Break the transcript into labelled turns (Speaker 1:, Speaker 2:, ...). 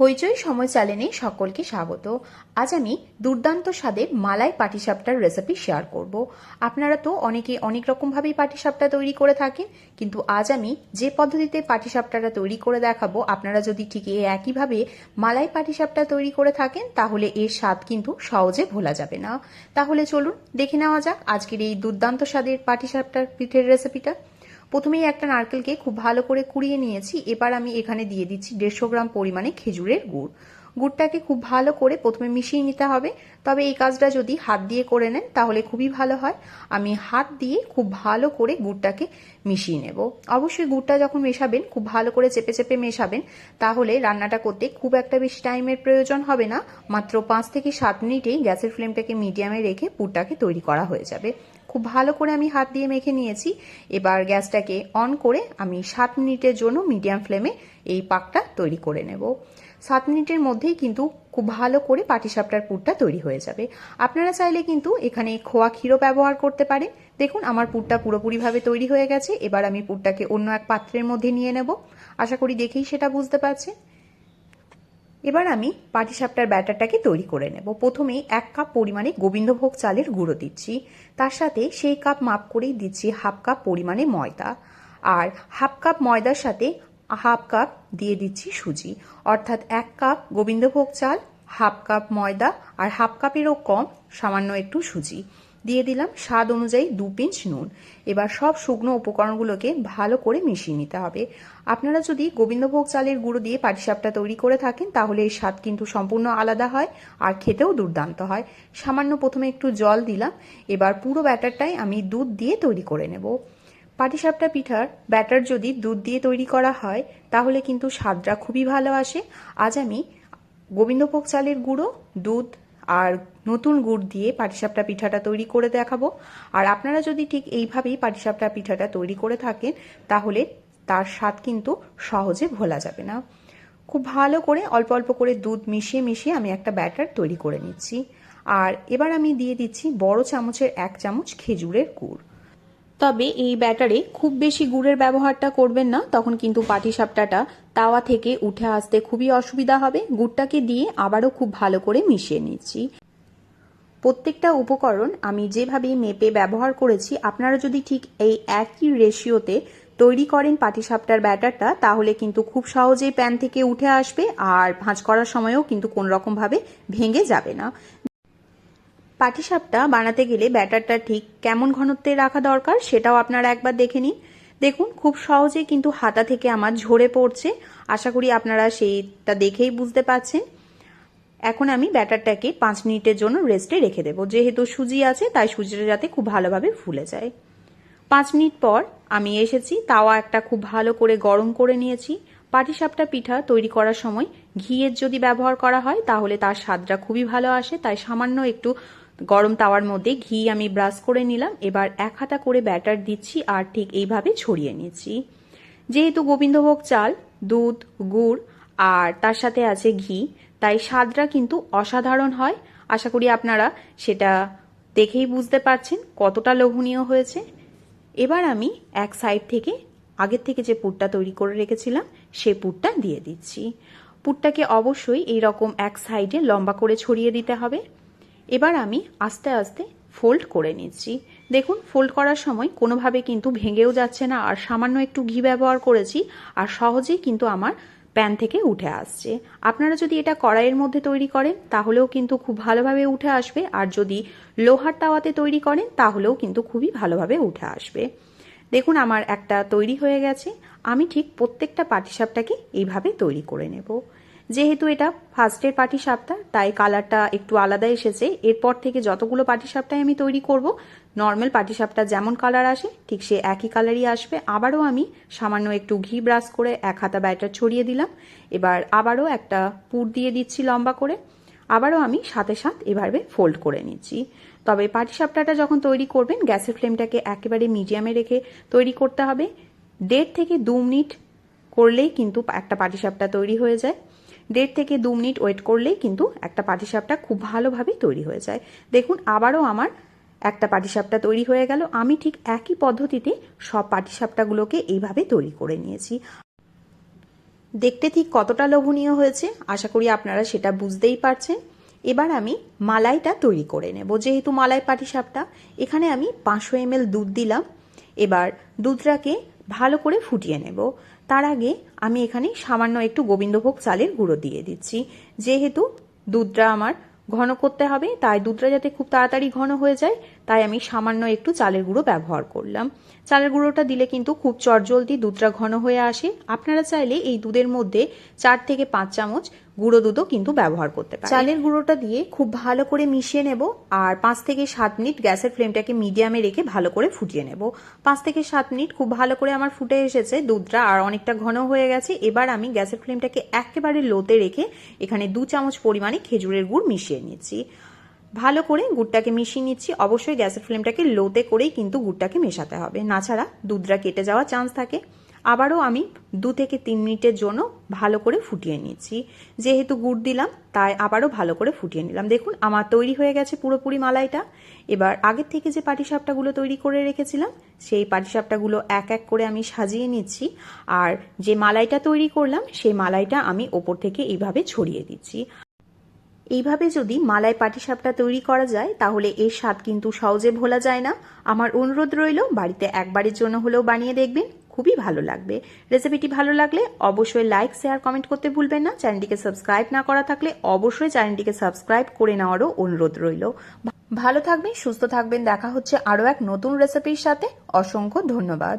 Speaker 1: হইচই সময় চ্যানেলে সকলকে স্বাগত। আজ আমি দুর্দান্ত স্বাদের মালাই পাটিসাপটার রেসিপি শেয়ার করব। আপনারা তো অনেকে অনেক রকমভাবেই পাটিসাপটা তৈরি করে থাকেন, কিন্তু আজ আমি যে পদ্ধতিতে পাটিসাপটাটা তৈরি করে দেখাবো, আপনারা যদি ঠিক এই একইভাবে মালাই পাটিসাপটা তৈরি করে থাকেন, তাহলে এর স্বাদ কিন্তু সহজে ভোলা যাবে না। তাহলে চলুন দেখে নেওয়া যাক আজকের এই দুর্দান্ত স্বাদের পাটিসাপটার পিঠের রেসিপিটা প্রথমেই একটা নারকেলকে খুব ভালো করে কুড়িয়ে নিয়েছি। এবার আমি এখানে দিয়ে দিচ্ছি দেড়শো গ্রাম পরিমাণে খেজুরের গুড়। গুড়টাকে খুব ভালো করে প্রথমে মিশিয়ে নিতে হবে। তবে এই কাজটা যদি হাত দিয়ে করে নেন, তাহলে খুবই ভালো হয়। আমি হাত দিয়ে খুব ভালো করে গুড়টাকে মিশিয়ে নেব। অবশ্যই গুড়টা যখন মেশাবেন, খুব ভালো করে চেপে চেপে মেশাবেন, তাহলে রান্নাটা করতে খুব একটা বেশি টাইমের প্রয়োজন হবে না। মাত্র পাঁচ থেকে সাত মিনিটেই গ্যাসের ফ্লেমটাকে মিডিয়ামে রেখে পুরটাকে তৈরি করা হয়ে যাবে। খুব ভালো করে আমি হাত দিয়ে মেখে নিয়েছি। এবার গ্যাসটাকে অন করে আমি সাত মিনিটের জন্য মিডিয়াম ফ্লেমে এই পাকটা তৈরি করে নেব। সাত মিনিটের মধ্যেই কিন্তু খুব ভালো করে পাটিসাপটার পুরটা তৈরি হয়ে যাবে। আপনারা চাইলে কিন্তু এখানে খোয়া ক্ষীরও ব্যবহার করতে পারেন। দেখুন, আমার পুরটা পুরোপুরিভাবে তৈরি হয়ে গেছে। এবার আমি পুরটাকে অন্য এক পাত্রের মধ্যে নিয়ে নেব। আশা করি দেখেই সেটা বুঝতে পারছেন এবার আমি পাটিসাপটার ব্যাটারটাকে তৈরি করে নেব। প্রথমেই এক কাপ পরিমাণে গোবিন্দভোগ চালের গুঁড়ো দিচ্ছি। তার সাথে সেই কাপ মাপ করেই দিচ্ছি হাফ কাপ পরিমাণে ময়দা। আর হাফ কাপ ময়দার সাথে হাফ কাপ দিয়ে দিচ্ছি সুজি। অর্থাৎ এক কাপ গোবিন্দভোগ চাল, হাফ কাপ ময়দা আর হাফ কাপেরও কম সামান্য একটু সুজি। দিয়ে দিলাম স্বাদ অনুযায়ী দু পিঞ্চ নুন। এবার সব শুকনো উপকরণগুলোকে ভালো করে মিশিয়ে নিতে হবে। আপনারা যদি গোবিন্দভোগ চালের গুঁড়ো দিয়ে পাটিসাপটা তৈরি করে থাকেন, তাহলে এর স্বাদ কিন্তু সম্পূর্ণ আলাদা হয় আর খেতেও দুর্দান্ত হয়। সামান্য প্রথমে একটু জল দিলাম। এবার পুরো ব্যাটারটাই আমি দুধ দিয়ে তৈরি করে নেব। পাটিসাপটা পিঠার ব্যাটার যদি দুধ দিয়ে তৈরি করা হয়, তাহলে কিন্তু স্বাদটা খুবই ভালো আসে। আজ আমি গোবিন্দভোগ চালের গুঁড়ো, দুধ আর নতুন গুড় দিয়ে পাটিসাপটা পিঠাটা তৈরি করে দেখাবো। আর আপনারা যদি ঠিক এইভাবেই পাটিসাপটা পিঠাটা তৈরি করে থাকেন, তাহলে তার স্বাদ কিন্তু সহজে ভোলা যাবে না। খুব ভালো করে অল্প অল্প করে দুধ মিশিয়ে মিশিয়ে আমি একটা ব্যাটার তৈরি করে নিচ্ছি। আর এবার আমি দিয়ে দিচ্ছি বড় চামচের এক চামচ খেজুরের গুড়। তবে এই ব্যাটারে খুব বেশি গুড়ের ব্যবহারটা করবেন না, তখন কিন্তু পাটিসাপটাটা তাওয়া থেকে উঠে আসতে খুবই অসুবিধা হবে। গুড়টাকে দিয়ে আবারও খুব ভালো করে মিশিয়ে নিচ্ছি। প্রত্যেকটা উপকরণ আমি যেভাবে মেপে ব্যবহার করেছি, আপনারা যদি ঠিক এই একই রেশিওতে তৈরি করেন পাটিসাপটার ব্যাটারটা, তাহলে কিন্তু খুব সহজেই প্যান থেকে উঠে আসবে, আর ভাঁজ করার সময়ও কিন্তু কোন রকমভাবে ভেঙে যাবে না। পাটিসাপটা বানাতে গেলে ব্যাটারটা ঠিক কেমন ঘনত্বে রাখা দরকার সেটাও আপনারা একবার দেখে নিন। দেখুন, খুব সহজে কিন্তু হাতা থেকে আমার ঝরে পড়ছে। আশা করি আপনারা সেইটা দেখেই বুঝতে পাচ্ছেন এখন আমি ব্যাটারটাকে পাঁচ মিনিটের জন্য রেস্টে রেখে দেবো। যেহেতু সুজি আছে, তাই সুজিটা যাতে খুব ভালোভাবে ফুলে যায়। পাঁচ মিনিট পর আমি এসেছি, তাওয়া একটা খুব ভালো করে গরম করে নিয়েছি। পাটিসাপটা পিঠা তৈরি করার সময় ঘিয়ের যদি ব্যবহার করা হয়, তাহলে তার স্বাদটা খুবই ভালো আসে। তাই সামান্য একটু গরম তাওয়ার মধ্যে ঘি আমি ব্রাশ করে নিলাম। এবার এক হাতা করে ব্যাটার দিচ্ছি আর ঠিক এইভাবে ছড়িয়ে নিচ্ছি। যেহেতু গোবিন্দভোগ চাল, দুধ, গুড় আর তার সাথে আছে ঘি, তাই স্বাদটা কিন্তু অসাধারণ হয়। আশা করি আপনারা সেটা দেখেই বুঝতে পারছেন কতটা লোভনীয় হয়েছে। এবার আমি এক সাইড থেকে আগের থেকে যে পুরটা তৈরি করে রেখেছিলাম, সে পুরটা দিয়ে দিচ্ছি। পুরটাকে অবশ্যই এই রকম এক সাইডে লম্বা করে ছড়িয়ে দিতে হবে। এবার আমি আস্তে আস্তে ফোল্ড করে নিচ্ছি। দেখুন ফোল্ড করার সময় কোনোভাবে কিন্তু ভেঙেও যাচ্ছে না, আর সামান্য একটু ঘি ব্যবহার করেছি, আর সহজেই কিন্তু আমার প্যান থেকে উঠে আসছে। আপনারা যদি এটা কড়াইয়ের মধ্যে তৈরি করেন, তাহলেও কিন্তু খুব ভালোভাবে উঠে আসবে, আর যদি লোহার তাওয়াতে তৈরি করেন, তাহলেও কিন্তু খুবই ভালোভাবে উঠে আসবে। দেখুন, আমার একটা তৈরি হয়ে গেছে, আমি ঠিক প্রত্যেকটা পাটিসাপটাকে এইভাবে তৈরি করে নেব। যেহেতু এটা ফার্স্টের পাটি সাপটা তাই কালারটা একটু আলাদা এসেছে। এরপর থেকে যতগুলো পাটি সাপটাই আমি তৈরি করব নর্মাল পাটি সাপটা যেমন কালার আসে, ঠিক সে একই কালারই আসবে। আবারও আমি সামান্য একটু ঘি ব্রাশ করে এক হাতা ব্যাটার ছড়িয়ে দিলাম। এবার আবারও একটা পুর দিয়ে দিচ্ছি লম্বা করে। আবারও আমি সাথে সাথ এভাবে ফোল্ড করে নিচ্ছি। তবে পাটিসাপটাটা যখন তৈরি করবেন, গ্যাসের ফ্লেমটাকে একেবারে মিডিয়ামে রেখে তৈরি করতে হবে। দেড় থেকে দু মিনিট করলেই কিন্তু একটা পাটিসাপটা তৈরি হয়ে যায়। দেড় থেকে দু মিনিট ওয়েট করলেই কিন্তু একটা পাটিসাপটা খুব ভালোভাবে তৈরি হয়ে যায়। দেখুন, আবারও আমার একটা পাটিসাপটা তৈরি হয়ে গেল। আমি ঠিক একই পদ্ধতিতে সব পাটিসাপটাগুলোকে এইভাবে তৈরি করে নিয়েছি। দেখতে ঠিক কতটা লোভনীয় হয়েছে, আশা করি আপনারা সেটা বুঝতেই পারছেন। এবার আমি মালাইটা তৈরি করে নেব। যেহেতু মালাই পাটিসাপটা, এখানে আমি পাঁচশো এমএল দুধ দিলাম। এবার দুধটাকে ভালো করে ফুটিয়ে নেব। তার আগে আমি এখানে সামান্য একটু গোবিন্দভোগ চালের গুঁড়ো দিয়ে দিচ্ছি। যেহেতু দুধটা আমার ঘন করতে হবে, তাই দুধটা যাতে খুব তাড়াতাড়ি ঘন হয়ে যায় তাই আমি সামান্য একটু চালের গুঁড়ো ব্যবহার করলাম। চালের গুঁড়োটা দিলে কিন্তু খুব চটজলদি দুধটা ঘন হয়ে আসে। আপনারা চাইলে এই দুধের মধ্যে চার থেকে পাঁচ চামচ গুঁড়ো দুধও কিন্তু ব্যবহার করতে পারেন। চালের গুঁড়োটা দিয়ে খুব ভালো করে মিশিয়ে নেব আর পাঁচ থেকে সাত মিনিট গ্যাসের ফ্লেমটাকে মিডিয়ামে রেখে ভালো করে ফুটিয়ে নেব। পাঁচ থেকে সাত মিনিট খুব ভালো করে আমার ফুটে এসেছে দুধটা আর অনেকটা ঘন হয়ে গেছে। এবার আমি গ্যাসের ফ্লেমটাকে একেবারে লোতে রেখে এখানে দু চামচ পরিমাণে খেজুরের গুড় মিশিয়ে নিচ্ছি। ভালো করে গুড়টাকে মিশিয়ে নিচ্ছি। অবশ্যই গ্যাসের ফ্লেমটাকে লোতে করেই কিন্তু গুড়টাকে মেশাতে হবে। না ছাড়া দুধটা কেটে যাওয়ার চান্স থাকে। আবারও আমি দু থেকে তিন মিনিটের জন্য ভালো করে ফুটিয়ে নিচ্ছি। যেহেতু গুড় দিলাম, তাই আবারও ভালো করে ফুটিয়ে নিলাম। দেখুন, আমার তৈরি হয়ে গেছে পুরোপুরি মালাইটা। এবার আগের থেকে যে পাটিসাপটাগুলো তৈরি করে রেখেছিলাম, সেই পাটিসাপটাগুলো এক এক করে আমি সাজিয়ে নিচ্ছি। আর যে মালাইটা তৈরি করলাম, সেই মালাইটা আমি ওপর থেকে এইভাবে ছড়িয়ে দিচ্ছি। এইভাবে যদি মালাই পাটিসাপটা তৈরি করা যায়, তাহলে এর স্বাদ কিন্তু সহজে ভোলা যায় না। আমার অনুরোধ রইল, বাড়িতে একবারের জন্য হলেও বানিয়ে দেখবেন, খুবই ভালো লাগবে। রেসিপিটি ভালো লাগলে অবশ্যই লাইক, শেয়ার, কমেন্ট করতে ভুলবেন না। চ্যানেলটিকে সাবস্ক্রাইব না করা থাকলে অবশ্যই চ্যানেলটিকে সাবস্ক্রাইব করে নেওয়ারও অনুরোধ রইল। ভালো থাকবেন, সুস্থ থাকবেন। দেখা হচ্ছে আরও এক নতুন রেসিপির সাথে। অসংখ্য ধন্যবাদ।